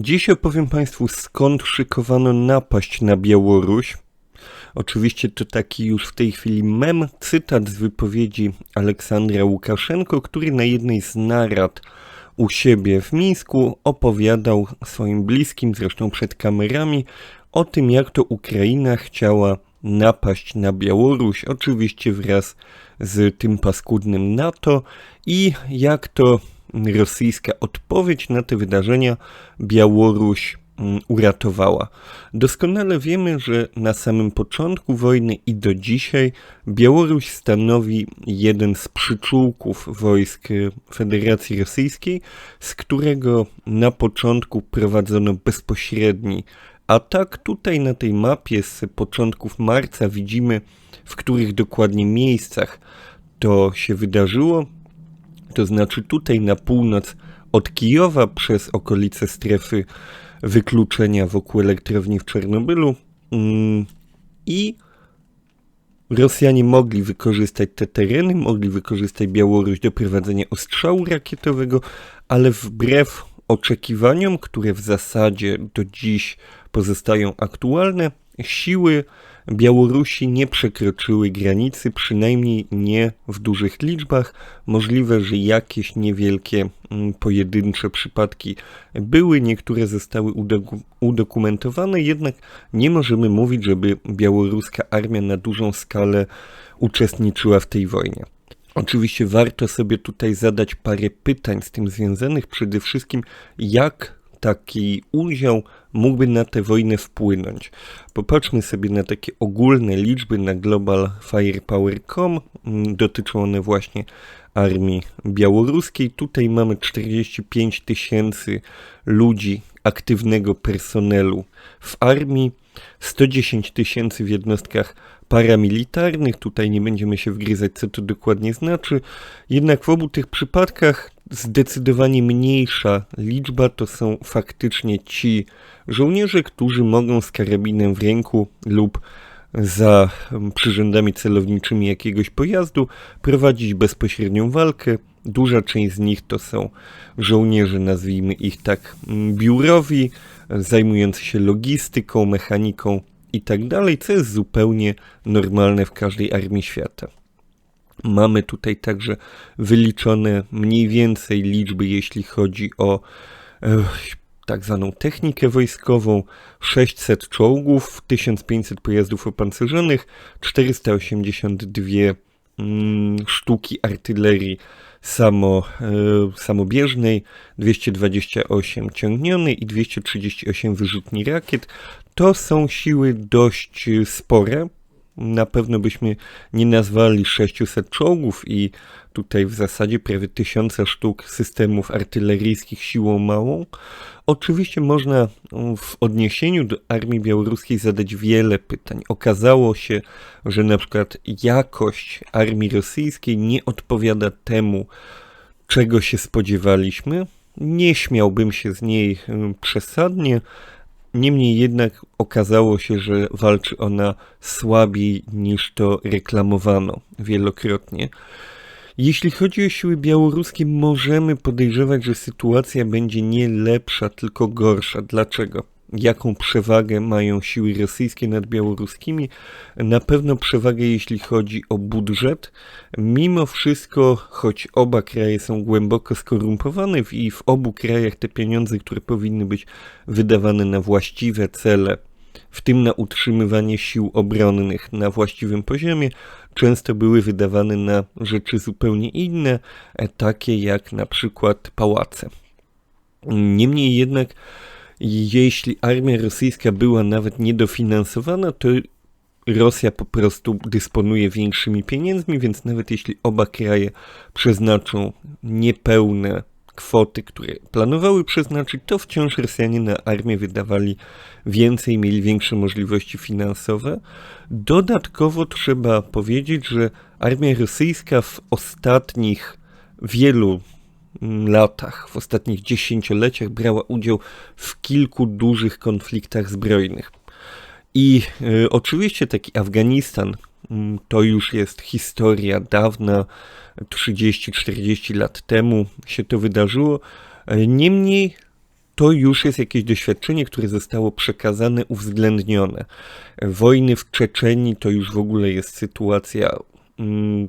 Dziś opowiem Państwu skąd szykowano napaść na Białoruś. Oczywiście to taki już w tej chwili mem, cytat z wypowiedzi Aleksandra Łukaszenko, który na jednej z narad u siebie w Mińsku opowiadał swoim bliskim, zresztą przed kamerami, o tym jak to Ukraina chciała napaść na Białoruś, oczywiście wraz z tym paskudnym NATO i jak to rosyjska odpowiedź na te wydarzenia Białoruś mm, uratowała. Doskonale wiemy, że na samym początku wojny i do dzisiaj Białoruś stanowi jeden z przyczółków wojsk Federacji Rosyjskiej, z którego na początku prowadzono bezpośredni atak. Tutaj na tej mapie z początków marca widzimy, w których dokładnie miejscach to się wydarzyło to znaczy tutaj na północ od Kijowa przez okolice strefy wykluczenia wokół elektrowni w Czernobylu mm, i Rosjanie mogli wykorzystać te tereny, mogli wykorzystać Białoruś do prowadzenia ostrzału rakietowego, ale wbrew oczekiwaniom, które w zasadzie do dziś pozostają aktualne, siły Białorusi nie przekroczyły granicy, przynajmniej nie w dużych liczbach. Możliwe, że jakieś niewielkie mm, pojedyncze przypadki były, niektóre zostały udokumentowane, jednak nie możemy mówić, żeby białoruska armia na dużą skalę uczestniczyła w tej wojnie. Oczywiście warto sobie tutaj zadać parę pytań z tym związanych. Przede wszystkim, jak taki udział mógłby na tę wojnę wpłynąć. Popatrzmy sobie na takie ogólne liczby na Global Firepower.com. Mm, dotyczą one właśnie armii białoruskiej. Tutaj mamy 45 tysięcy ludzi, aktywnego personelu w armii, 110 tysięcy w jednostkach paramilitarnych. Tutaj nie będziemy się wgryzać, co to dokładnie znaczy. Jednak w obu tych przypadkach zdecydowanie mniejsza liczba to są faktycznie ci żołnierze, którzy mogą z karabinem w ręku lub za przyrządami celowniczymi jakiegoś pojazdu prowadzić bezpośrednią walkę. Duża część z nich to są żołnierze, nazwijmy ich tak, biurowi, zajmujący się logistyką, mechaniką itd., tak co jest zupełnie normalne w każdej armii świata. Mamy tutaj także wyliczone mniej więcej liczby, jeśli chodzi o e, tak zwaną technikę wojskową, 600 czołgów, 1500 pojazdów opancerzonych, 482 mm, sztuki artylerii samo, e, samobieżnej, 228 ciągnionej i 238 wyrzutni rakiet. To są siły dość spore, na pewno byśmy nie nazwali 600 czołgów i tutaj w zasadzie prawie tysiąca sztuk systemów artyleryjskich siłą małą. Oczywiście można w odniesieniu do armii białoruskiej zadać wiele pytań. Okazało się, że na przykład jakość armii rosyjskiej nie odpowiada temu, czego się spodziewaliśmy. Nie śmiałbym się z niej przesadnie, Niemniej jednak okazało się, że walczy ona słabiej niż to reklamowano wielokrotnie. Jeśli chodzi o siły białoruskie, możemy podejrzewać, że sytuacja będzie nie lepsza, tylko gorsza. Dlaczego? Jaką przewagę mają siły rosyjskie nad białoruskimi. Na pewno przewagę, jeśli chodzi o budżet. Mimo wszystko, choć oba kraje są głęboko skorumpowane i w obu krajach te pieniądze, które powinny być wydawane na właściwe cele, w tym na utrzymywanie sił obronnych na właściwym poziomie, często były wydawane na rzeczy zupełnie inne, takie jak na przykład pałace. Niemniej jednak jeśli armia rosyjska była nawet niedofinansowana, to Rosja po prostu dysponuje większymi pieniędzmi, więc nawet jeśli oba kraje przeznaczą niepełne kwoty, które planowały przeznaczyć, to wciąż Rosjanie na armię wydawali więcej, mieli większe możliwości finansowe. Dodatkowo trzeba powiedzieć, że armia rosyjska w ostatnich wielu latach, w ostatnich dziesięcioleciach brała udział w kilku dużych konfliktach zbrojnych. I y, oczywiście taki Afganistan y, to już jest historia dawna, 30-40 lat temu się to wydarzyło. Niemniej to już jest jakieś doświadczenie, które zostało przekazane, uwzględnione. Wojny w Czeczenii to już w ogóle jest sytuacja mm,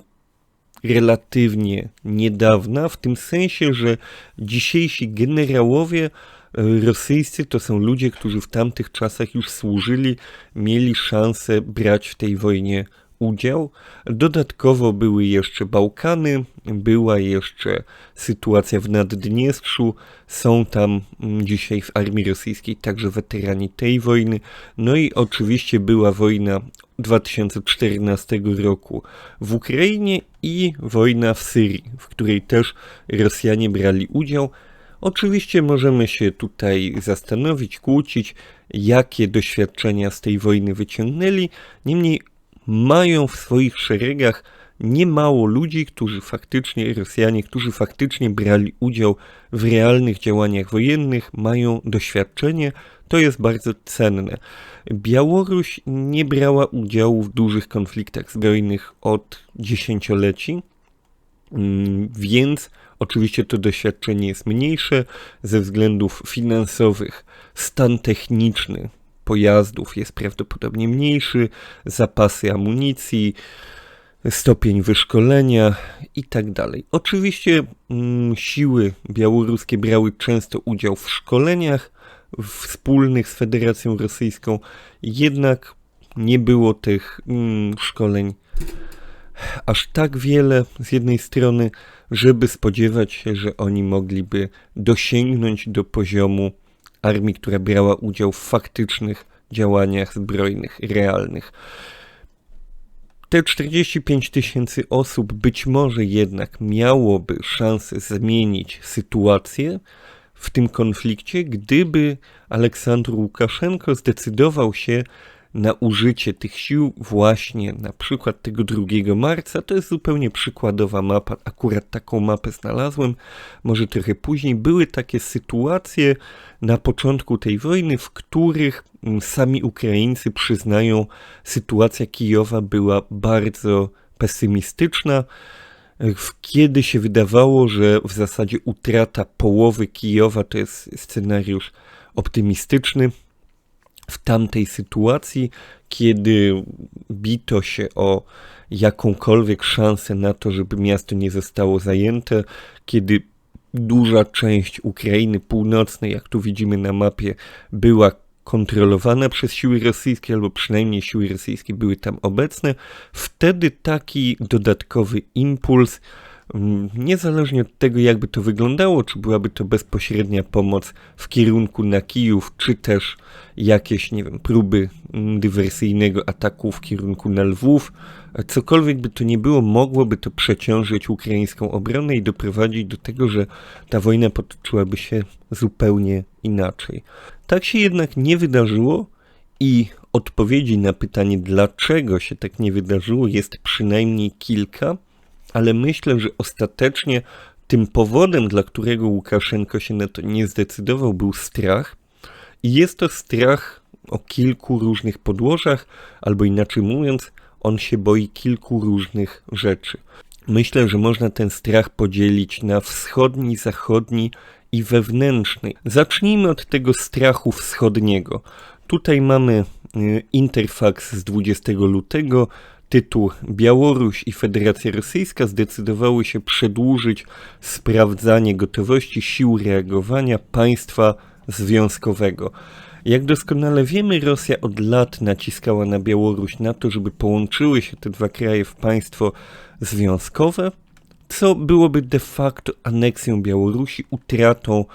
relatywnie niedawna, w tym sensie, że dzisiejsi generałowie e, rosyjscy to są ludzie, którzy w tamtych czasach już służyli, mieli szansę brać w tej wojnie udział. Dodatkowo były jeszcze Bałkany, była jeszcze sytuacja w Naddniestrzu, są tam mm, dzisiaj w armii rosyjskiej także weterani tej wojny. No i oczywiście była wojna 2014 roku w Ukrainie i wojna w Syrii, w której też Rosjanie brali udział. Oczywiście możemy się tutaj zastanowić, kłócić, jakie doświadczenia z tej wojny wyciągnęli. Niemniej mają w swoich szeregach niemało ludzi, którzy faktycznie, Rosjanie, którzy faktycznie brali udział w realnych działaniach wojennych, mają doświadczenie, to jest bardzo cenne. Białoruś nie brała udziału w dużych konfliktach zbrojnych od dziesięcioleci, mm, więc oczywiście to doświadczenie jest mniejsze ze względów finansowych. Stan techniczny pojazdów jest prawdopodobnie mniejszy, zapasy amunicji, stopień wyszkolenia i tak. Oczywiście mm, siły białoruskie brały często udział w szkoleniach wspólnych z Federacją Rosyjską, jednak nie było tych mm, szkoleń aż tak wiele z jednej strony, żeby spodziewać się, że oni mogliby dosięgnąć do poziomu armii, która brała udział w faktycznych działaniach zbrojnych, realnych. Te 45 tysięcy osób być może jednak miałoby szansę zmienić sytuację w tym konflikcie, gdyby Aleksandr Łukaszenko zdecydował się na użycie tych sił właśnie na przykład tego 2 marca. To jest zupełnie przykładowa mapa, akurat taką mapę znalazłem, może trochę później. Były takie sytuacje na początku tej wojny, w których mm, sami Ukraińcy przyznają, sytuacja Kijowa była bardzo pesymistyczna kiedy się wydawało, że w zasadzie utrata połowy Kijowa to jest scenariusz optymistyczny, w tamtej sytuacji, kiedy bito się o jakąkolwiek szansę na to, żeby miasto nie zostało zajęte, kiedy duża część Ukrainy Północnej, jak tu widzimy na mapie, była kontrolowana przez siły rosyjskie, albo przynajmniej siły rosyjskie były tam obecne, wtedy taki dodatkowy impuls niezależnie od tego, jakby to wyglądało, czy byłaby to bezpośrednia pomoc w kierunku na Kijów, czy też jakieś, nie wiem, próby mm, dywersyjnego ataku w kierunku na Lwów, cokolwiek by to nie było, mogłoby to przeciążyć ukraińską obronę i doprowadzić do tego, że ta wojna potoczyłaby się zupełnie inaczej. Tak się jednak nie wydarzyło i odpowiedzi na pytanie, dlaczego się tak nie wydarzyło, jest przynajmniej kilka ale myślę, że ostatecznie tym powodem, dla którego Łukaszenko się na to nie zdecydował, był strach. I jest to strach o kilku różnych podłożach, albo inaczej mówiąc, on się boi kilku różnych rzeczy. Myślę, że można ten strach podzielić na wschodni, zachodni i wewnętrzny. Zacznijmy od tego strachu wschodniego. Tutaj mamy y, interfaks z 20 lutego tytuł Białoruś i Federacja Rosyjska zdecydowały się przedłużyć sprawdzanie gotowości sił reagowania państwa związkowego. Jak doskonale wiemy, Rosja od lat naciskała na Białoruś na to, żeby połączyły się te dwa kraje w państwo związkowe, co byłoby de facto aneksją Białorusi, utratą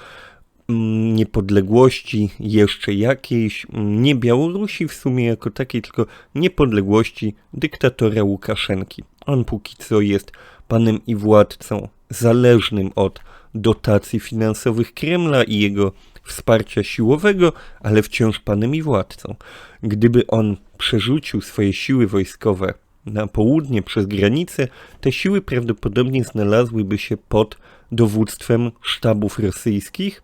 niepodległości jeszcze jakiejś, mm, nie Białorusi w sumie jako takiej, tylko niepodległości dyktatora Łukaszenki. On póki co jest panem i władcą zależnym od dotacji finansowych Kremla i jego wsparcia siłowego, ale wciąż panem i władcą. Gdyby on przerzucił swoje siły wojskowe na południe przez granicę, te siły prawdopodobnie znalazłyby się pod dowództwem sztabów rosyjskich,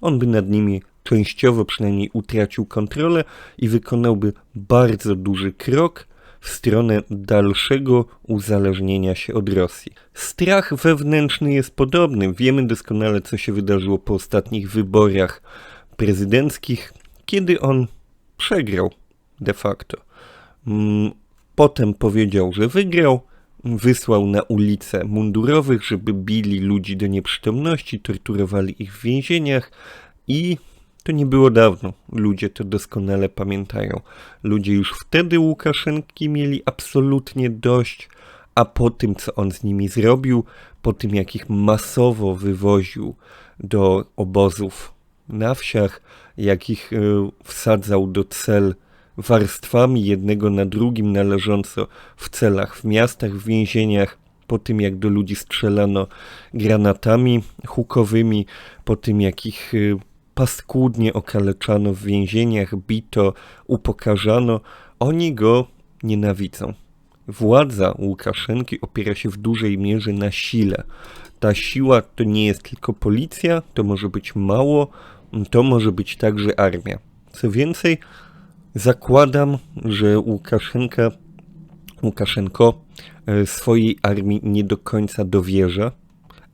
on by nad nimi częściowo przynajmniej utracił kontrolę i wykonałby bardzo duży krok w stronę dalszego uzależnienia się od Rosji. Strach wewnętrzny jest podobny. Wiemy doskonale, co się wydarzyło po ostatnich wyborach prezydenckich, kiedy on przegrał de facto. Mm, potem powiedział, że wygrał, wysłał na ulicę mundurowych, żeby bili ludzi do nieprzytomności, torturowali ich w więzieniach i to nie było dawno. Ludzie to doskonale pamiętają. Ludzie już wtedy Łukaszenki mieli absolutnie dość, a po tym, co on z nimi zrobił, po tym, jak ich masowo wywoził do obozów na wsiach, jak ich e, wsadzał do cel warstwami jednego na drugim należąco w celach, w miastach, w więzieniach, po tym jak do ludzi strzelano granatami hukowymi, po tym jak ich e, paskudnie okaleczano w więzieniach, bito, upokarzano, oni go nienawidzą. Władza Łukaszenki opiera się w dużej mierze na sile. Ta siła to nie jest tylko policja, to może być mało, to może być także armia. Co więcej, zakładam, że Łukaszenka, Łukaszenko e, swojej armii nie do końca dowierza,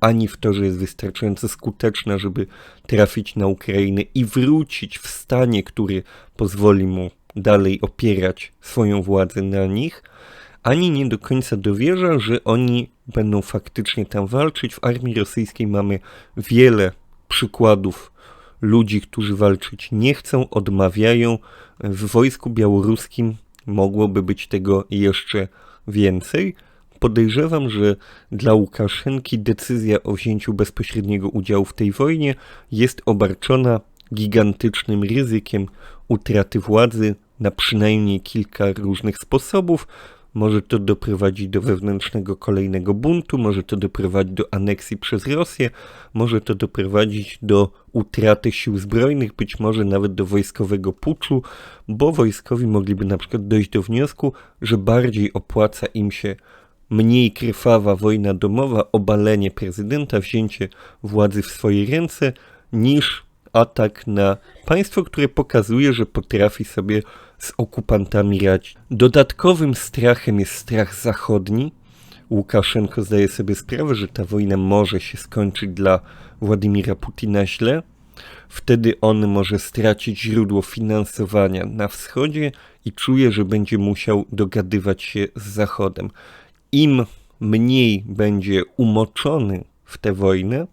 ani w to, że jest wystarczająco skuteczna, żeby trafić na Ukrainę i wrócić w stanie, który pozwoli mu dalej opierać swoją władzę na nich, ani nie do końca dowierza, że oni będą faktycznie tam walczyć. W armii rosyjskiej mamy wiele przykładów ludzi, którzy walczyć nie chcą, odmawiają. W wojsku białoruskim mogłoby być tego jeszcze więcej. Podejrzewam, że dla Łukaszenki decyzja o wzięciu bezpośredniego udziału w tej wojnie jest obarczona gigantycznym ryzykiem utraty władzy na przynajmniej kilka różnych sposobów, może to doprowadzić do wewnętrznego kolejnego buntu, może to doprowadzić do aneksji przez Rosję, może to doprowadzić do utraty sił zbrojnych, być może nawet do wojskowego puczu, bo wojskowi mogliby na przykład dojść do wniosku, że bardziej opłaca im się mniej krwawa wojna domowa, obalenie prezydenta, wzięcie władzy w swoje ręce, niż atak na państwo, które pokazuje, że potrafi sobie z okupantami radzić. Dodatkowym strachem jest strach zachodni. Łukaszenko zdaje sobie sprawę, że ta wojna może się skończyć dla Władimira Putina źle. Wtedy on może stracić źródło finansowania na wschodzie i czuje, że będzie musiał dogadywać się z Zachodem. Im mniej będzie umoczony w tę wojnę,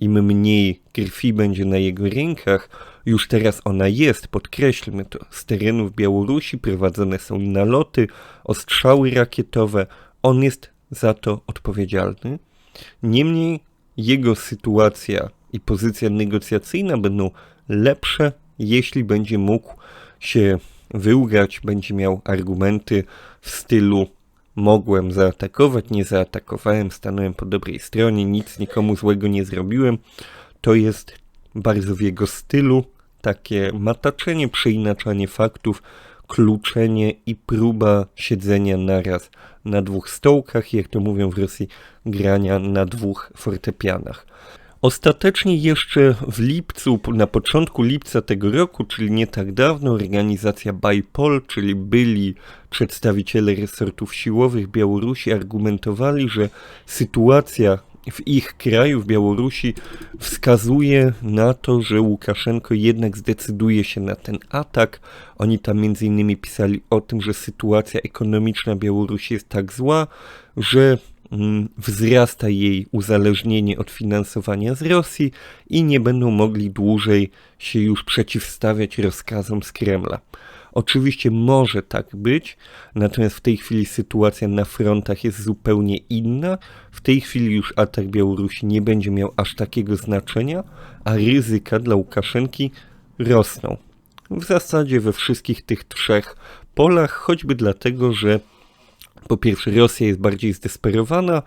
im mniej krwi będzie na jego rękach, już teraz ona jest, podkreślmy to, z terenów Białorusi prowadzone są naloty, ostrzały rakietowe, on jest za to odpowiedzialny. Niemniej jego sytuacja i pozycja negocjacyjna będą lepsze, jeśli będzie mógł się wyłgać, będzie miał argumenty w stylu mogłem zaatakować, nie zaatakowałem, stanąłem po dobrej stronie, nic nikomu złego nie zrobiłem. To jest bardzo w jego stylu, takie mataczenie, przeinaczanie faktów, kluczenie i próba siedzenia naraz na dwóch stołkach, jak to mówią w Rosji, grania na dwóch fortepianach. Ostatecznie jeszcze w lipcu, na początku lipca tego roku, czyli nie tak dawno, organizacja BIPOL, czyli byli przedstawiciele resortów siłowych Białorusi, argumentowali, że sytuacja w ich kraju, w Białorusi, wskazuje na to, że Łukaszenko jednak zdecyduje się na ten atak. Oni tam między innymi pisali o tym, że sytuacja ekonomiczna Białorusi jest tak zła, że mm, wzrasta jej uzależnienie od finansowania z Rosji i nie będą mogli dłużej się już przeciwstawiać rozkazom z Kremla. Oczywiście może tak być, natomiast w tej chwili sytuacja na frontach jest zupełnie inna. W tej chwili już atak Białorusi nie będzie miał aż takiego znaczenia, a ryzyka dla Łukaszenki rosną. W zasadzie we wszystkich tych trzech polach, choćby dlatego, że po pierwsze Rosja jest bardziej zdesperowana,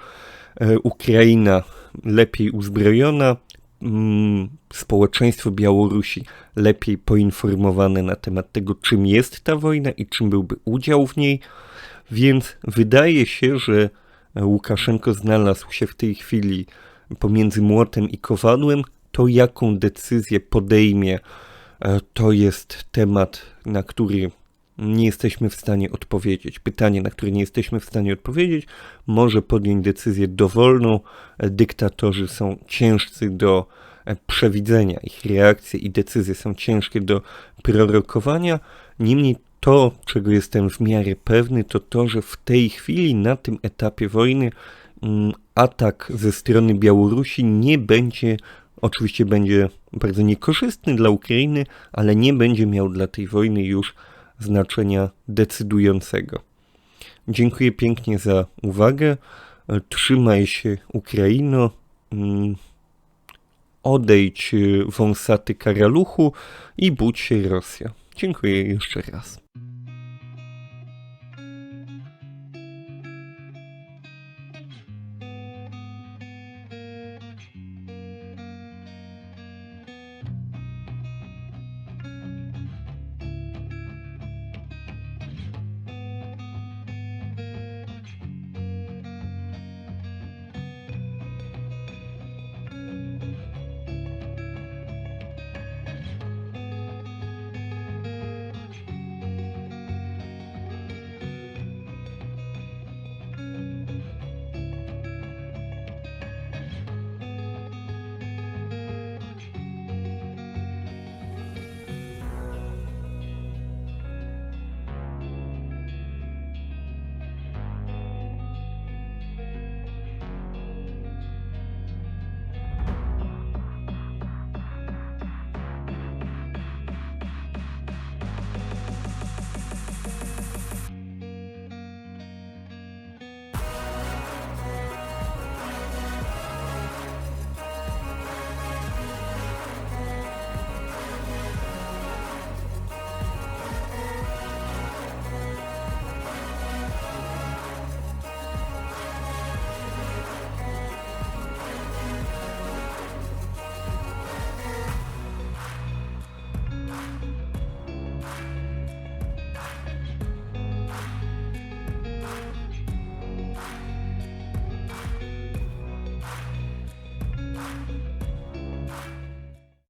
e, Ukraina lepiej uzbrojona, Mm, społeczeństwo Białorusi lepiej poinformowane na temat tego, czym jest ta wojna i czym byłby udział w niej. Więc wydaje się, że Łukaszenko znalazł się w tej chwili pomiędzy młotem i kowadłem. To, jaką decyzję podejmie, e, to jest temat, na który nie jesteśmy w stanie odpowiedzieć. Pytanie, na które nie jesteśmy w stanie odpowiedzieć, może podjąć decyzję dowolną. Dyktatorzy są ciężcy do e, przewidzenia, ich reakcje i decyzje są ciężkie do prorokowania. Niemniej to, czego jestem w miarę pewny, to to, że w tej chwili, na tym etapie wojny, mm, atak ze strony Białorusi nie będzie, oczywiście będzie bardzo niekorzystny dla Ukrainy, ale nie będzie miał dla tej wojny już znaczenia decydującego. Dziękuję pięknie za uwagę. Trzymaj się, Ukraino. Mm, Odejdź y, wąsaty karaluchu i budź się Rosja. Dziękuję jeszcze raz.